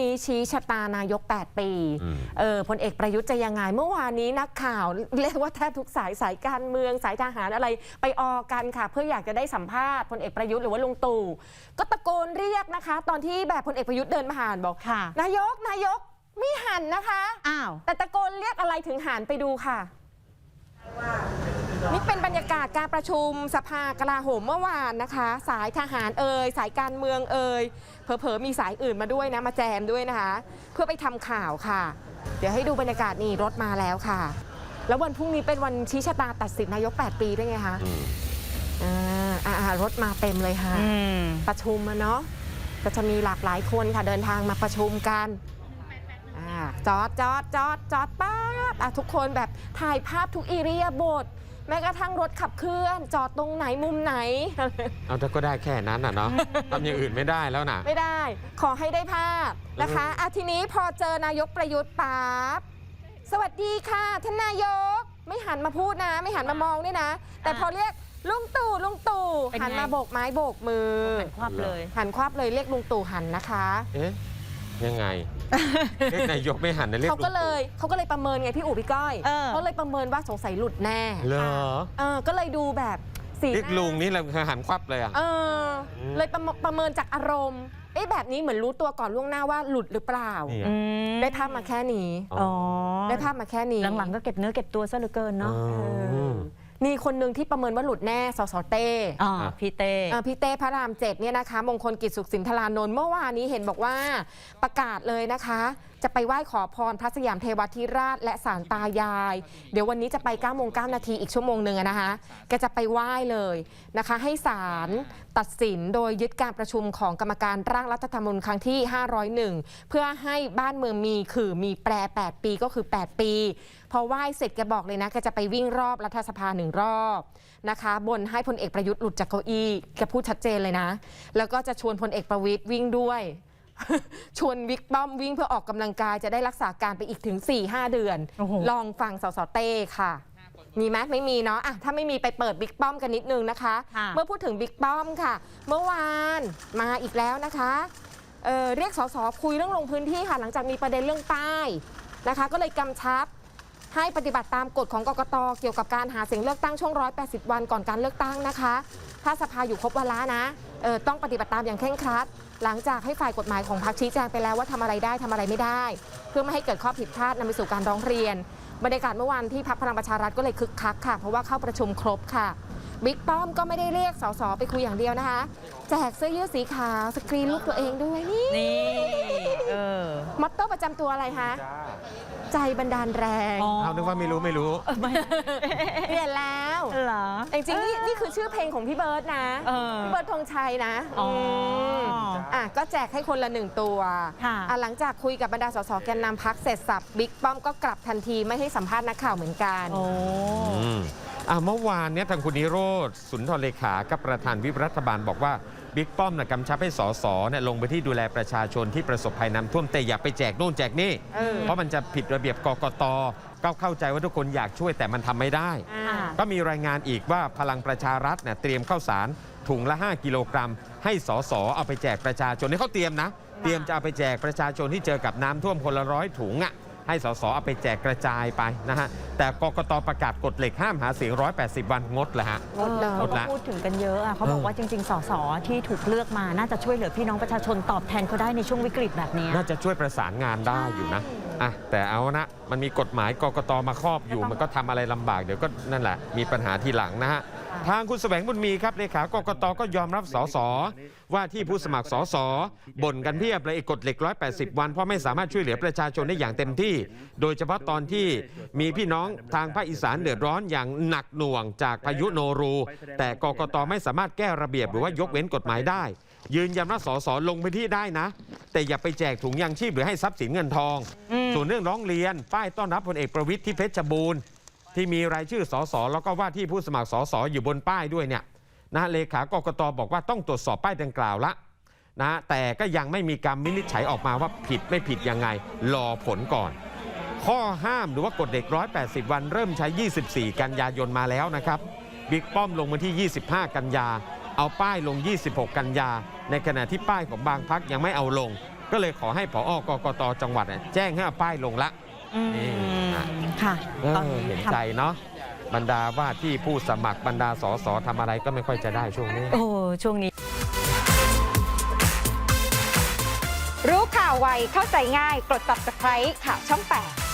นี้ชี้ชะตานายก 8 ปีอืมเออพลเอกประยุทธ์จะยังไง เมื่อวานนี้นักข่าว เรียกว่าแทบทุกสายสายการเมืองสายทหารอะไรไปออกันค่ะ เพื่ออยากจะได้สัมภาษณ์พลเอกประยุทธ์หรือว่าลุงตู่ก็ตะโกนเรียกนะคะ ตอนที่แบบพลเอกประยุทธ์เดินผ่านบอกค่ะนายกนายกไม่หันนะคะอ้าวแต่ตะโกนเรียกอะไรถึงหันไปดูค่ะ นี่เป็นบรรยากาศการประชุมสภากลาโหมเมื่อวานนะคะ สายทหารเอ่ยสายการเมืองเอ่ยเผลอๆมีสายอื่นมาด้วยนะมาแจมด้วยนะคะ เพื่อไปทำข่าวค่ะ เดี๋ยวให้ดูบรรยากาศนี่รถมาแล้วค่ะ แล้ววันพรุ่งนี้เป็นวันชี้ชะตาตัดสินนายก 8 ปีด้วยไงคะอืมอ่าอ่าอ่ารถมาเต็มเลยค่ะอืมประชุมอะเนาะก็จะมีหลากหลายคนค่ะเดินทางมาประชุมกันอาจอดจอดจอดจอดป๊าบอะทุกคนแบบถ่ายภาพทุกอิริยาบถ แม้กระทั่งรถขับเคลื่อน จอดตรงไหนมุมไหน เอาแต่ก็ได้แค่นั้นอะเนาะทำอย่างอื่นไม่ได้แล้วนะไม่ได้ ขอให้ได้ภาพนะคะอะทีนี้พอเจอนายกประยุทธ์ปั๊บสวัสดีค่ะท่านนายก ไม่หันมาพูดนะ ไม่หันมามองด้วยนะ แต่อะพอเรียกลุงตู่ลุงตู่เป็นไง หันมาโบกไม้โบกมือหันควับเลย หันควับเลยเรียกลุงตู่หันนะคะ เอ๊ะ ยังไงเรียกนายกไม่หันนะเรียกเขาก็เลยเขาก็เลยประเมินไงพี่อู๋พี่ก้อยเออ เขาเลยประเมินว่าสงสัยหลุดแน่เหรอเออก็เลยดูแบบสีหเรียกน้าลุงนี่เราหันควับเลยอะเออม เลยประเมินประเมินจากอารมณ์เอ๊ะแบบนี้เหมือนรู้ตัวก่อนล่วงหน้าว่าหลุดหรือเปล่า นี่อืมได้ภาพมาแค่นี้ อ๋อ ได้ภาพมาแค่นี้ หลังๆก็เก็บเนื้อเก็บตัวซะเหลือเกินเนาะอ๋เอออ มีคนหนึ่งที่ประเมินว่าหลุดแน่สสเต้อ๋ออะพี่เต้เอ่อพี่เต้พระรามเจ็ดเนี่ยนะคะ มงคลกิจสุขสินธารานนท์เมื่อวานนี้เห็นบอกว่าประกาศเลยนะคะ จะไปไหว้ขอพรพระสยามเทวทิราชและสารตายาย เดี๋ยววันนี้จะไป9โมง9นาทีอีกชั่วโมงหนึ่งนะคะแกจะไปไหว้เลยนะคะ ให้ศาลตัดสินโดยยึดการประชุมของกรรมการร่างรัฐธรรมนูญครั้งที่ 501 เพื่อให้บ้านเมืองมีคือมีแปร 8 ปีก็คือ 8 ปีพอไหว้เสร็จแกบอกเลยนะแกจะไปวิ่งรอบรัฐสภาหนึ่งรอบนะคะบนให้พลเอกประยุทธ์หลุดจากเก้าอี้แกพูดชัดเจนเลยนะ แล้วก็จะชวนพลเอกประวิตยวิ่งด้วย ชวนวิกป้อมวิ่งเพื่อออกกำลังกายจะได้รักษาการไปอีกถึง 4-5 เดือน โอ้โห ลองฟังสสเต้ค่ะ มีไหมไม่มีเนาะอะถ้าไม่มีไปเปิดบิ๊กป้อมกันนิดนึงนะคะ ค่ะ เมื่อพูดถึงบิ๊กป้อมค่ะ เมื่อวานมาอีกแล้วนะคะเอ่อเรียกสสคุยเรื่องลงพื้นที่ค่ะ หลังจากมีประเด็นเรื่องป้ายนะคะ ก็เลยกำชับ ให้ปฏิบัติตามกฎของกกตเกี่ยวกับการหาเสียงเลือกตั้งช่วง 180 วันก่อนการเลือกตั้งนะคะ ถ้าสภาอยู่ครบวาระนะเออต้องปฏิบัติตามอย่างเคร่งครัด หลังจากให้ฝ่ายกฎหมายของพรรคชี้แจงไปแล้วว่าทำอะไรได้ทำอะไรไม่ได้ เพื่อไม่ให้เกิดข้อผิดพลาดนำไปสู่การร้องเรียน บรรยากาศเมื่อวานที่พรรคพลังประชารัฐก็เลยคึกคักค่ะ เพราะว่าเข้าประชุมครบค่ะ บิ๊กป้อมก็ไม่ได้เรียกสสไปคุยอย่างเดียวนะคะ แจกเสื้อยืดสีขาวสกรีนรูปตัวเองด้วยนี่นี่เออมอตโต้ประจำตัวอะไรคะใจบันดาลแรงอ๋อเอานึกว่าไม่รู้ไม่รู้เออไม่เปลี่ยนแล้วเหรอจริงๆนี่นี่คือชื่อเพลงของพี่เบิร์ดนะเออพี่เบิร์ดธงชัยนะอ๋ออืมอะก็แจกให้คนละหนึ่งตัวค่ะอะหลังจากคุยกับบรรดาสสแกนนำพักเสร็จสับบิ๊กป้อมก็กลับทันทีไม่ให้สัมภาษณ์นักข่าวเหมือนกันโอ้อืมอะเมื่อวานเนี่ยทางคุณนิโรธสุนทรเลขากับประธานวิปรัฐบาลบอกว่าบิ๊กป้อมนะกำชับให้สสเนี่ยลงไปที่ดูแลประชาชนที่ประสบภัยน้ำท่วมแต่อย่าไปแจกโน่นแจกนี่เออ เพราะมันจะผิดระเบียบกกตก็เข้าใจว่าทุกคนอยากช่วยแต่มันทำไม่ได้ อ่า ก็มีรายงานอีกว่าพลังประชารัฐเนี่ยเตรียมข้าวสารถุงละ 5 กิโลกรัม ให้สสเอาไปแจกประชาชนนี่เขาเตรียมนะ เตรียมจะเอาไปแจกประชาชนที่เจอกับน้ำท่วมคนละร้อยถุงอะ ให้สสเอาไปแจกกระจายไปนะฮะแต่กกตประกาศกฎเหล็กห้ามหาเสียง 180 วันงดเลยฮะ งดเลยเขางดก็ละพูดถึงกันเยอะอะเขาบอกเออ ว่าจริง ๆ สสที่ถูกเลือกมาน่าจะช่วยเหลือพี่น้องประชาชนตอบแทนเขาได้ในช่วงวิกฤตแบบเนี้ย น่าจะช่วยประสานงานได้อยู่นะอะแต่เอานะ มันมีกฎหมายกกตมาครอบอยู่ก็ต้องมันก็ทำอะไรลำบาก เดี๋ยวก็นั่นแหละ มีปัญหาทีหลังนะฮะ ทางคุณแสวงบุญมีครับเลขากกตก็ยอมรับสสว่าที่ผู้สมัครสสบ่นกันเพียบเลยไอ้กฎเหล็ก 180 วัน เพราะไม่สามารถช่วยเหลือประชาชนได้อย่างเต็มที่ โดยเฉพาะตอนที่มีพี่น้องทางภาคอีสานเดือดร้อนอย่างหนักหน่วงจากพายุโนรู แต่กกตไม่สามารถแก้ระเบียบหรือว่ายกเว้นกฎหมายได้ ยืนยันว่าสสลงพื้นที่ได้นะ แต่อย่าไปแจกถุงยางชีพหรือให้ทรัพย์สินเงินทอง ส่วนเรื่องร้องเรียนป้ายต้อนรับพลเอกประวิทย์ที่เพชรบูรณ์ ที่มีรายชื่อสสแล้วก็ว่าที่ผู้สมัครสสอยู่บนป้ายด้วยเนี่ยนะเลขากกตบอกว่าต้องตรวจสอบป้ายดังกล่าวละนะแต่ก็ยังไม่มีการวินิจฉัยออกมาว่าผิดไม่ผิดยังไงรอผลก่อน ข้อห้ามหรือว่ากฎเด็ก 180 วันเริ่มใช้ 24 กันยายนมาแล้วนะครับบิ๊กป้อมลงวันที่ 25 กันยา เอาป้ายลง 26 กันยา ในขณะที่ป้ายของบางพักยังไม่เอาลง ก็เลยขอให้ผอกกตจังหวัดแจ้งให้ป้ายลงละ อืมนี่อะค่ะเออตอนนี้เห็นทำใจเนาะบรรดาว่าที่ผู้สมัครบรรดาสสทำอะไรก็ไม่ค่อยจะได้ช่วงนี้ โอ้ช่วงนี้ รู้ข่าวไวเข้าใจง่าย กด subscribe ข่าวช่อง 8